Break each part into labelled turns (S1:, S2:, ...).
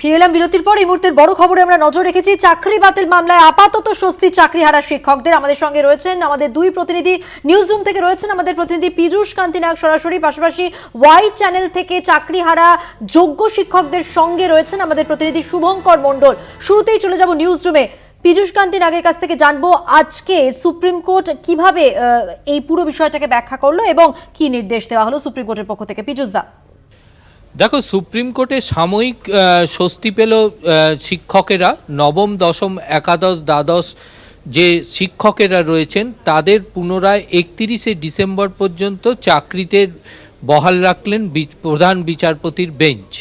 S1: ফিরে এলাম বিরতির পর। এই মুহূর্তের বড় খবরে আমরা নজর রেখেছি, চাকরি বাতিল মামলায় আপাতত স্বস্তি চাকরি হারা শিক্ষকদের। আমাদের সঙ্গে রয়েছেন আমাদের দুই প্রতিনিধি নিউজ রুম থেকে রয়েছেন আমাদের প্রতিনিধি পীযূষ কান্তি নায়ক সরাসরি। পাশাপাশি ওয়াই চ্যানেল থেকে চাকরি হারা যোগ্য শিক্ষকদের সঙ্গে রয়েছেন আমাদের প্রতিনিধি শুভঙ্কর মণ্ডল। শুরুতেই চলে যাব নিউজ রুমে পীযূষ কান্তি নাগের কাছ থেকে জানব আজকে সুপ্রিম কোর্ট কীভাবে এই পুরো বিষয়টাকে ব্যাখ্যা করল এবং কি নির্দেশ দেওয়া হলো সুপ্রিম কোর্টের পক্ষ থেকে। পীযূষ দা।
S2: দেখো, সুপ্রিম কোর্টে সাময়িক স্বস্তি পেল শিক্ষকেরা। নবম, দশম, একাদশ, দ্বাদশ যে শিক্ষকেরা রয়েছেন, তাদের পুনরায় একত্রিশে ডিসেম্বর পর্যন্ত চাকরিতে বহাল রাখলেন প্রধান বিচারপতির বেঞ্চ।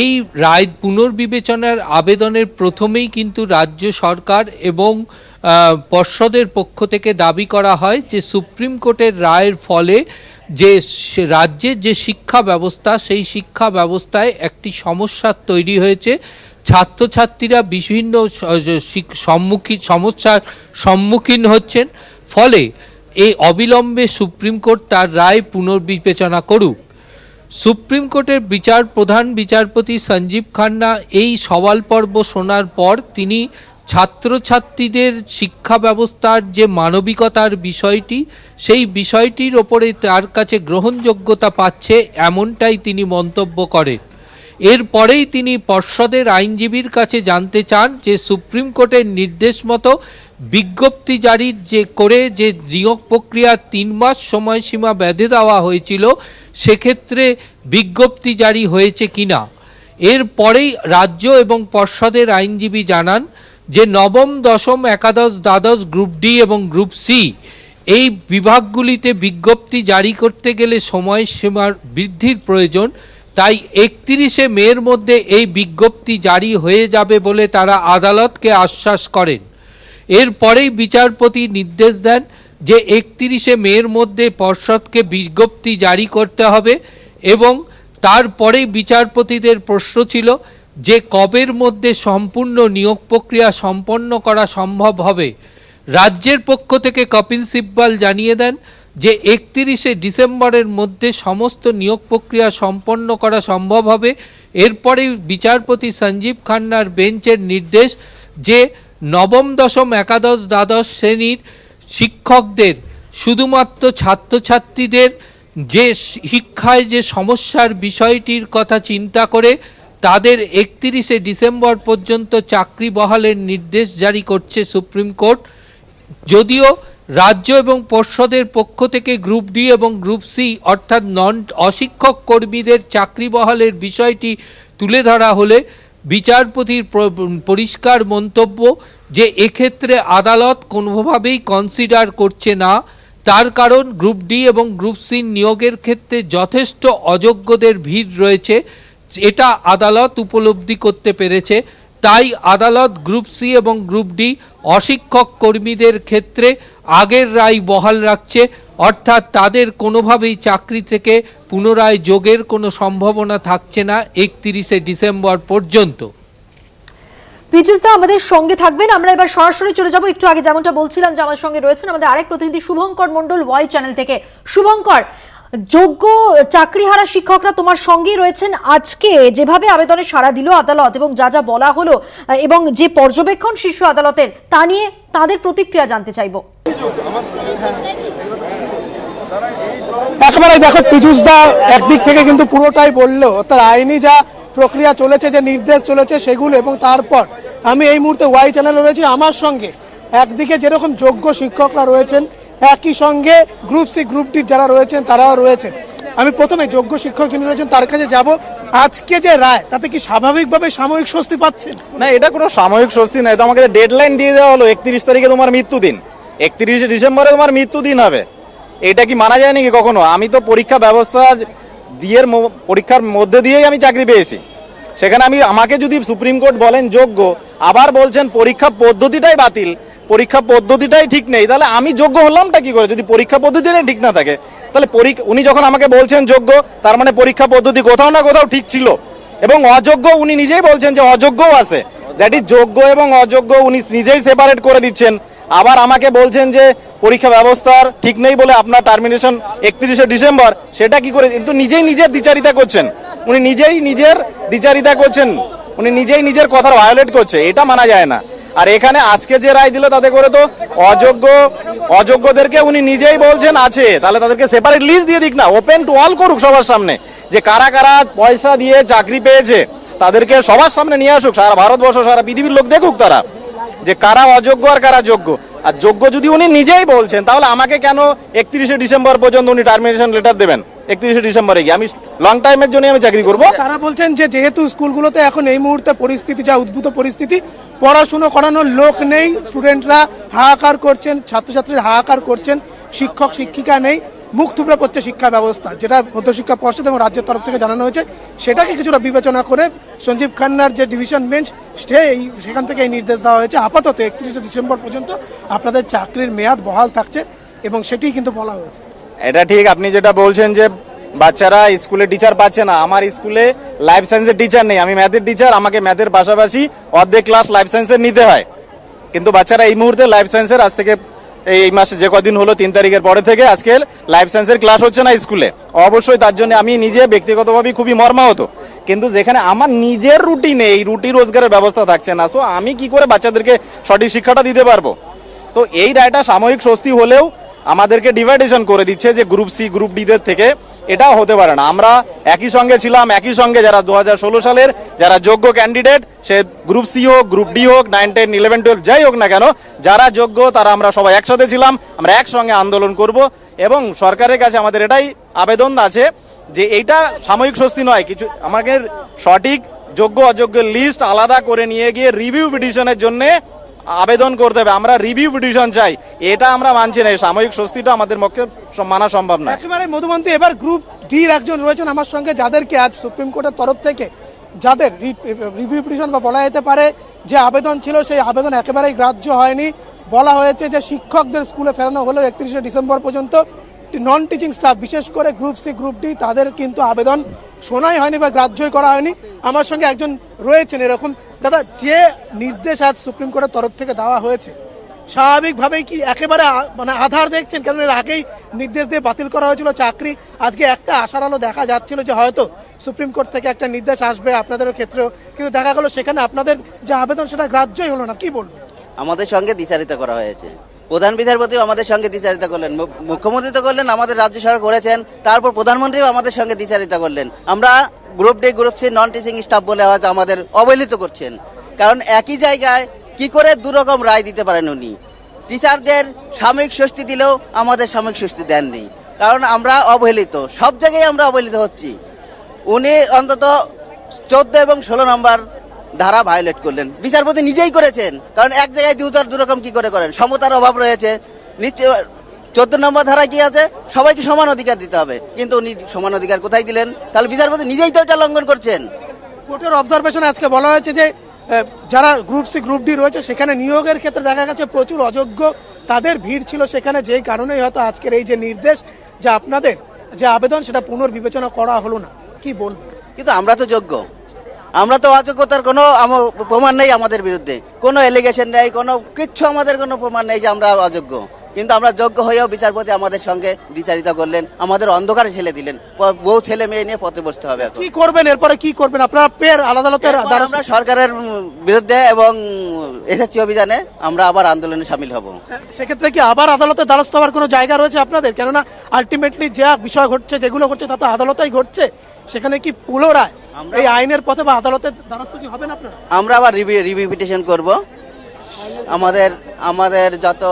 S2: এই রায় পুনর্বিবেচনার আবেদনের প্রথমেই কিন্তু রাজ্য সরকার এবং পর্ষদের পক্ষ থেকে দাবি করা হয় যে, সুপ্রিম কোর্টের রায়ের ফলে যে সে রাজ্যের যে শিক্ষা ব্যবস্থা, সেই শিক্ষা ব্যবস্থায় একটি সমস্যা তৈরি হয়েছে। ছাত্রছাত্রীরা বিভিন্ন সম্মুখীন সমস্যার সম্মুখীন হচ্ছেন। ফলে এই অবিলম্বে সুপ্রিম কোর্ট তার রায় পুনর্বিবেচনা করুক। সুপ্রিম কোর্টের বিচার, প্রধান বিচারপতি সঞ্জীব খান্না এই সওয়াল পর্ব শোনার পর তিনি ছাত্রছাত্রীদের শিক্ষা ব্যবস্থার যে মানবিকতার বিষয়টি, সেই বিষয়টির ওপরে তার কাছে গ্রহণযোগ্যতা পাচ্ছে এমনটাই তিনি মন্তব্য করেন। এরপরেই তিনি পর্ষদের আইনজীবীর কাছে জানতে চান যে সুপ্রিম কোর্টের নির্দেশ মতো বিজ্ঞপ্তি জারির যে করে যে নিয়োগ প্রক্রিয়া তিন মাস সময়সীমা বেঁধে দেওয়া হয়েছিল, সেক্ষেত্রে বিজ্ঞপ্তি জারি হয়েছে কিনা। এরপরেই রাজ্য এবং পর্ষদের আইনজীবী জানান যে নবম, দশম, একাদশ, দ্বাদশ, গ্রুপ ডি এবং গ্রুপ সি, এই বিভাগগুলিতে বিজ্ঞপ্তি জারি করতে গেলে সময়সীমার বৃদ্ধির প্রয়োজন। তাই একত্রিশে মের মধ্যে এই বিজ্ঞপ্তি জারি হয়ে যাবে বলে তারা আদালতকে আশ্বাস করেন। এরপরেই বিচারপতি নির্দেশ দেন যে একত্রিশে মের মধ্যে পর্ষদকে বিজ্ঞপ্তি জারি করতে হবে এবং তারপরেই বিচারপতিদের প্রশ্ন ছিল যে কবের মধ্যে সম্পূর্ণ নিয়োগ প্রক্রিয়া সম্পন্ন করা সম্ভব হবে, রাজ্যের পক্ষ থেকে কপিল সিব্বাল জানিয়ে দেন যে একত্রিশে ডিসেম্বরের মধ্যে সমস্ত নিয়োগ প্রক্রিয়া সম্পন্ন করা সম্ভব হবে। এরপরে বিচারপতি সঞ্জীব খান্নার বেঞ্চের নির্দেশ যে নবম, দশম, একাদশ, দ্বাদশ শ্রেণির শিক্ষকদের, শুধুমাত্র ছাত্রছাত্রীদের যে শিক্ষায় যে সমস্যার বিষয়টির কথা চিন্তা করে তাদের একত্রিশে ডিসেম্বর পর্যন্ত চাকরি বহালের নির্দেশ জারি করছে সুপ্রিম কোর্ট। যদিও রাজ্য এবং পর্ষদের পক্ষ থেকে গ্রুপ ডি এবং গ্রুপ সি অর্থাৎ নন অশিক্ষক কর্মীদের চাকরি বহালের বিষয়টি তুলে ধরা হলে বিচারপতির পরিষ্কার মন্তব্য যে এক্ষেত্রে আদালত কোনোভাবেই কনসিডার করছে না, তার কারণ গ্রুপ ডি এবং গ্রুপ সি নিয়োগের ক্ষেত্রে যথেষ্ট অযোগ্যদের ভিড় রয়েছে। এটা আদালত উপলব্ধি করতে পেরেছে। তাই আদালত গ্রুপ সি এবং গ্রুপ ডি অশিক্ষক কর্মীদের ক্ষেত্রে আগের রায় বহাল রাখছে। অর্থাৎ তাদের কোনোভাবেই চাকরি থেকে পুনরায় যোগের কোনো সম্ভাবনা থাকছে না একত্রিশে ডিসেম্বর পর্যন্ত।
S1: পীযুষ দা, আমাদের সঙ্গে থাকবেন। আমরা এবার সরাসরি চলে যাব। একটু আগে যেমনটা বলছিলাম যে আমাদের সঙ্গে রয়েছেন আমাদের আরেক প্রতিনিধি শুভঙ্কর মণ্ডল, ওয়াই চ্যানেল থেকে। শুভঙ্কর যোগ্য চাকরিহারা শিক্ষকরা তোমার সঙ্গেই রয়েছেন। আজকে যেভাবে আবেদনে সাড়া দিল আদালত এবং যা যা বলা হলো এবং যে পর্যবেক্ষণ শীর্ষ আদালতের, তা নিয়ে তাদের প্রতিক্রিয়া জানতে চাইব।
S3: একেবারে দেখো পীযুষ দা একদিক থেকে কিন্তু পুরোটাই বলল, অর্থাৎ আইনি যা প্রক্রিয়া চলেছে, যে নির্দেশ চলেছে, সেগুলো এবং তারপর আমি এই মুহূর্তে ওয়াই চ্যানেলে রয়েছি, আমার সঙ্গে একদিকে যেরকম যোগ্য শিক্ষকরা রয়েছেন একই সঙ্গে গ্রুপ সি গ্রুপ ডি যারা রয়েছেন, তারাও রয়েছেন। আমি প্রথমে যোগ্য শিক্ষক যিনি রয়েছেন, তার কাছে যাব। আজকে যে রায়, তাতে কি স্বাভাবিকভাবে সাময়িক স্বস্তি পাচ্ছেন?
S4: না, এটা কোনো সাময়িক স্বস্তি নয়। তো আমাকে ডেডলাইন দিয়ে দেওয়া হলো, একত্রিশ তারিখে তোমার মৃত্যুদিন একত্রিশে ডিসেম্বরে তোমার মৃত্যুদিন হবে। এটা কি মানা যায় নাকি কখনো? আমি তো পরীক্ষা ব্যবস্থা দিয়ে পরীক্ষার মধ্যে দিয়েই আমি চাকরি পেয়েছি। সেখানে আমি, আমাকে যদি সুপ্রিম কোর্ট বলেন যোগ্য, আবার বলছেন পরীক্ষা পদ্ধতিটাই বাতিল পরীক্ষা পদ্ধতিটাই ঠিক নেই। তাহলে আমি যোগ্য হলামটা কি করে? যদি পরীক্ষা পদ্ধতিটাই ঠিক না থাকে, তাহলে পরীক্ষা উনি যখন আমাকে বলছেন যোগ্য, তার মানে পরীক্ষা পদ্ধতি কোথাও না কোথাও ঠিক ছিল। এবং অযোগ্য উনি নিজেই বলছেন যে অযোগ্যও আছে। দ্যাট ইজ যোগ্য এবং অযোগ্য উনি নিজেই সেপারেট করে দিচ্ছেন। আবার আমাকে বলছেন যে পরীক্ষা ব্যবস্থার ঠিক নেই বলে আপনার টার্মিনেশন একত্রিশে ডিসেম্বর, সেটা কি করে কিন্তু নিজেই নিজের দ্বিচারিতা করছেন। উনি নিজেই নিজের দ্বিচারিতা করছেন। উনি নিজেই নিজের কথার ভায়োলেট করছে। এটা মানা যায় না। আর এখানে আজকে যে রায় দিল তাতে করে তো অযোগ্য, অযোগ্যদেরকে উনি নিজেই বলছেন আছে। তাহলে তাদেরকে সেপারেট লিস্ট দিয়ে দিক না ওপেন টু অল করুক সবার সামনে। যে কারা কারা পয়সা দিয়ে চাকরি পেয়েছে, তাদেরকে সবার সামনে নিয়ে আসুক, সারা ভারতবর্ষ, সারা পৃথিবীর লোক দেখুক তারা, যে কারা অযোগ্য আর কারা যোগ্য। আর যোগ্য যদি উনি নিজেই বলছেন, তাহলে আমাকে কেন একত্রিশে ডিসেম্বর পর্যন্ত উনি টার্মিনেশন লেটার দেবেন? একত্রিশে ডিসেম্বরে গিয়ে। আমি লং টাইমের জন্য আমি চাকরি করব।
S3: তারা বলছেন যে যেহেতু স্কুলগুলোতে এখন এই মুহূর্তে পরিস্থিতি, যা উদ্ভূত পরিস্থিতি, পড়াশুনো করানোর লোক নেই স্টুডেন্টরা হাহাকার করছেন, ছাত্রছাত্রীরা হাহাকার করছেন, শিক্ষক, শিক্ষিকা নেই। মুখ থুবড়ে পড়ছে শিক্ষা ব্যবস্থা, যেটা মধ্যশিক্ষা পর্ষদ এবং রাজ্যের তরফ থেকে জানানো হয়েছে, সেটাকে কিছুটা বিবেচনা করে সঞ্জীব খান্নার যে ডিভিশন বেঞ্চ সে এই সেখান থেকে এই নির্দেশ দেওয়া হয়েছে। আপাতত একত্রিশে ডিসেম্বর পর্যন্ত আপনাদের চাকরির মেয়াদ বহাল থাকছে এবং সেটি কিন্তু বলা হয়েছে।
S4: এটা ঠিক আপনি যেটা বলছেন যে বাচ্চারা স্কুলে টিচার পাচ্ছে না। আমার স্কুলে লাইফ সায়েন্সের টিচার নেই। আমি ম্যাথের টিচার আমাকে ম্যাথের পাশাপাশি অর্ধেক ক্লাস লাইফ সায়েন্সের নিতে হয়। কিন্তু বাচ্চারা এই মুহূর্তে লাইফ সায়েন্সের আজ থেকে এই মাসে যে কদিন হলো, তিন তারিখের পরে থেকে আজকে লাইফ সায়েন্সের ক্লাস হচ্ছে না স্কুলে অবশ্যই তার জন্য আমি নিজে ব্যক্তিগতভাবে খুবই মর্মাহত। কিন্তু যেখানে আমার নিজের রুটিনে এই রুটি রোজগারের ব্যবস্থা থাকছে না। সো আমি কি করে বাচ্চাদেরকে সঠিক শিক্ষাটা দিতে পারব? তো এই রায়টা সাময়িক স্বস্তি হলেও আমাদেরকে ডিভাইডেশন করে দিচ্ছে যে গ্রুপ সি গ্রুপ ডিদের থেকে। এটাও হতে পারে না। আমরা একই সঙ্গে ছিলাম, একই সঙ্গে যারা দু হাজার ষোলো সালের যারা যোগ্য ক্যান্ডিডেট সে গ্রুপ সি হোক গ্রুপ ডি হোক নাইন টেন ইলেভেন টুয়েলভ যাই হোক না কেন, যারা যোগ্য তারা আমরা সবাই একসাথে ছিলাম, আমরা একসঙ্গে আন্দোলন করব এবং সরকারের কাছে আমাদের এটাই আবেদন আছে যে এইটা সাময়িক স্বস্তি নয়, কিছু আমাদের সঠিক, যোগ্য অযোগ্য লিস্ট আলাদা করে নিয়ে গিয়ে রিভিউ পিটিশনের জন্য আবেদন করতে হবে। আমরা রিভিউ পিটিশন চাই। এটা আমরা মানছি না। সাময়িক স্বস্তিটা আমাদের পক্ষে মানা সম্ভব নয়।
S3: একেবারে মধুমন্তী, এবার গ্রুপ ডির একজন রয়েছেন আমার সঙ্গে, যাদেরকে আজ সুপ্রিম কোর্টের তরফ থেকে যাদের রিভিউ পিটিশন বা বলা যেতে পারে, যে আবেদন ছিল, সেই আবেদন একেবারেই গ্রাহ্য হয়নি। বলা হয়েছে যে শিক্ষকদের স্কুলে ফেরানো হলেও একত্রিশে ডিসেম্বর পর্যন্ত নন টিচিং স্টাফ বিশেষ করে গ্রুপ সি গ্রুপ ডি তাদের কিন্তু আবেদন শোনাই হয়নি বা গ্রাহ্যই করা হয়নি। আমার সঙ্গে একজন রয়েছেন এরকম দাদা, যে নির্দেশ আজ সুপ্রিম কোর্টের তরফ থেকে দেওয়া হয়েছে, স্বাভাবিকভাবেই কি একেবারে মানে আধার দেখছেন? কারণ এর আগেই নির্দেশ দিয়ে বাতিল করা হয়েছিল চাকরি। আজকে একটা আশার আলো দেখা যাচ্ছিল যে হয়তো সুপ্রিম কোর্ট থেকে একটা নির্দেশ আসবে আপনাদের ক্ষেত্রেও। কিন্তু দেখা গেল সেখানে আপনাদের যে আবেদন সেটা গ্রাহ্যই হলো না। কি বলব
S5: আমাদের সঙ্গে দ্বিচারিতা করা হয়েছে। প্রধান বিচারপতিও আমাদের সঙ্গে দ্বিচারিতা করলেন। মুখ্যমন্ত্রী তো করলেন, আমাদের রাজ্য সরকার করেছেন, তারপর প্রধানমন্ত্রীও আমাদের সঙ্গে দ্বিচারিতা করলেন। আমরা group D group C non teaching staff বলে হয়তো আমাদের অবহেলিত করছেন। কারণ একই জায়গায় কি করে দুরকম রায় দিতে পারেন উনি? টিচারদের সাময়িক স্বস্তি দিলেও আমাদের সাময়িক স্বস্তি দেননি। কারণ আমরা অবহেলিত, সব জায়গায় আমরা অবহেলিত হচ্ছি। উনি অন্তত চোদ্দ এবং ষোলো নম্বর ধারা ভায়োলেট করলেন। বিচারপতি নিজেই করেছেন কারণ এক জায়গায় দুটার দুরকম কি করে করেন? সমতার অভাব রয়েছে। নিশ্চয় চোদ্দ নম্বর ধারা কি আছে? সবাইকে সমান অধিকার দিতে হবে। কিন্তু উনি সমান অধিকার কোথায় দিলেন? তাহলে বিচারপতি নিজেই তো এটা লঙ্ঘন করছেন।
S3: কোর্টের অবজারভেশন আজকে বলা হয়েছে যে যারা গ্রুপ সি গ্রুপ ডি রয়েছে সেখানে নিয়োগের ক্ষেত্রে দেখা গেছে প্রচুর অযোগ্য। তাদের ভিড় ছিল সেখানে যেই কারণেই হয়তো আজকের এই যে নির্দেশ যে আপনাদের যে আবেদন সেটা পুনর্বিবেচনা করা হলো না। কি বলবেন?
S5: কিন্তু আমরা তো যোগ্য। আমরা তো অযোগ্যতার কোনো প্রমাণ নেই আমাদের বিরুদ্ধে। কোনো এলিগেশন নেই, কোনো কিচ্ছু আমাদের কোনো প্রমাণ নেই যে আমরা অযোগ্য। কিন্তু আমরা যোগ্য হয়েও বিচারপতি আমাদের সঙ্গে দ্বিচারিতা করলেন আমাদের অন্ধকারে ঠেলে দিলেন। বউ ছেলে মেয়ে নিয়ে পথে বসতে হবে এখন।
S3: কি করবেন? এরপরে কি করবেন? আপনারা পের আদালতের
S5: আমরা সরকারের বিরুদ্ধে এবং এসএসসি অভিযানে আমরা আবার আন্দোলনে সামিল হব।
S3: সেক্ষেত্রে কি আবার আদালতের দ্বারস্থ হওয়ার কোনো জায়গা রয়েছে আপনাদের? কেননা আলটিমেটলি যা বিষয় ঘটছে যেগুলো ঘটছে তা তো আদালতেই ঘটছে। সেখানে কি পুনরায় এই আইনের পথে বা আদালতের দ্বারস্থ কি হবেন আপনারা?
S5: আমরা আবার রিভিউ রিভিউ পিটিশন করব। আমাদের আমাদের যত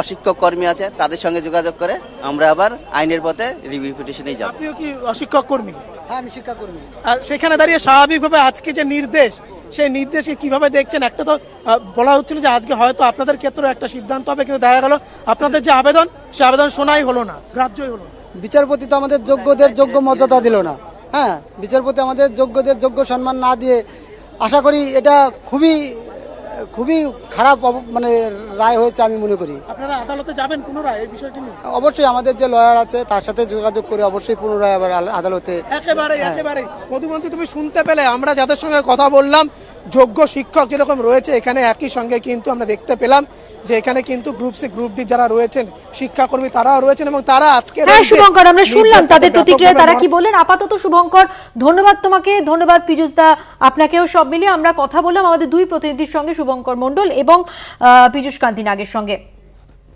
S5: অশিক্ষক কর্মী আছে তাদের সঙ্গে যোগাযোগ করে আমরা আবার আইনের পথে রিভিউ পিটিশনেই যাব।
S3: আপনিও কি অশিক্ষক কর্মী? হ্যাঁ আমি শিক্ষা কর্মী। আর সেখানে দাঁড়িয়ে স্বাভাবিকভাবে আজকে যে নির্দেশ সেই নির্দেশকে কীভাবে দেখছেন? একটা তো বলা হচ্ছিল যে আজকে হয়তো আপনাদের ক্ষেত্রেও একটা সিদ্ধান্ত হবে কিন্তু দেখা গেল আপনাদের যে আবেদন সে আবেদন শোনাই হলো না গ্রাহ্যই হলো
S6: বিচারপতি তো আমাদের যোগ্যদের যোগ্য মর্যাদা দিল না। হ্যাঁ বিচারপতি আমাদের যোগ্যদের যোগ্য সম্মান না দিয়ে আশা করি এটা খুবই খুবই খারাপ মানে রায় হয়েছে আমি মনে করি।
S3: আপনারা আদালতে যাবেন পুনরায় এই বিষয়টি নিয়ে?
S6: অবশ্যই আমাদের যে লয়ার আছে তার সাথে যোগাযোগ করে অবশ্যই পুনরায় আবার আদালতে
S3: একেবারে
S6: হ্যাঁ।
S3: একেবারে মধুমন্ত্রী তুমি শুনতে পেলে আমরা যাদের সঙ্গে কথা বললাম যোগ্য শিক্ষক যেরকম রয়েছে এখানে একই সঙ্গে কিন্তু আমরা দেখতে পেলাম যে এখানে কিন্তু গ্রুপ সি গ্রুপ ডি যারা রয়েছেন শিক্ষাকর্মী তারাও রয়েছেন এবং তারা আজকে
S1: হ্যাঁ শুভঙ্কর আমরা শুনলাম তাদের প্রতিক্রিয়া তারা কি বললেন? আপাতত শুভঙ্কর ধন্যবাদ তোমাকে ধন্যবাদ পীযুষ দা আপনাকেও সব মিলিয়ে আমরা কথা বললাম আমাদের দুই প্রতিনিধির সঙ্গে শুভঙ্কর মন্ডল এবং আহ, পীযূষ কান্তি নাগের সঙ্গে।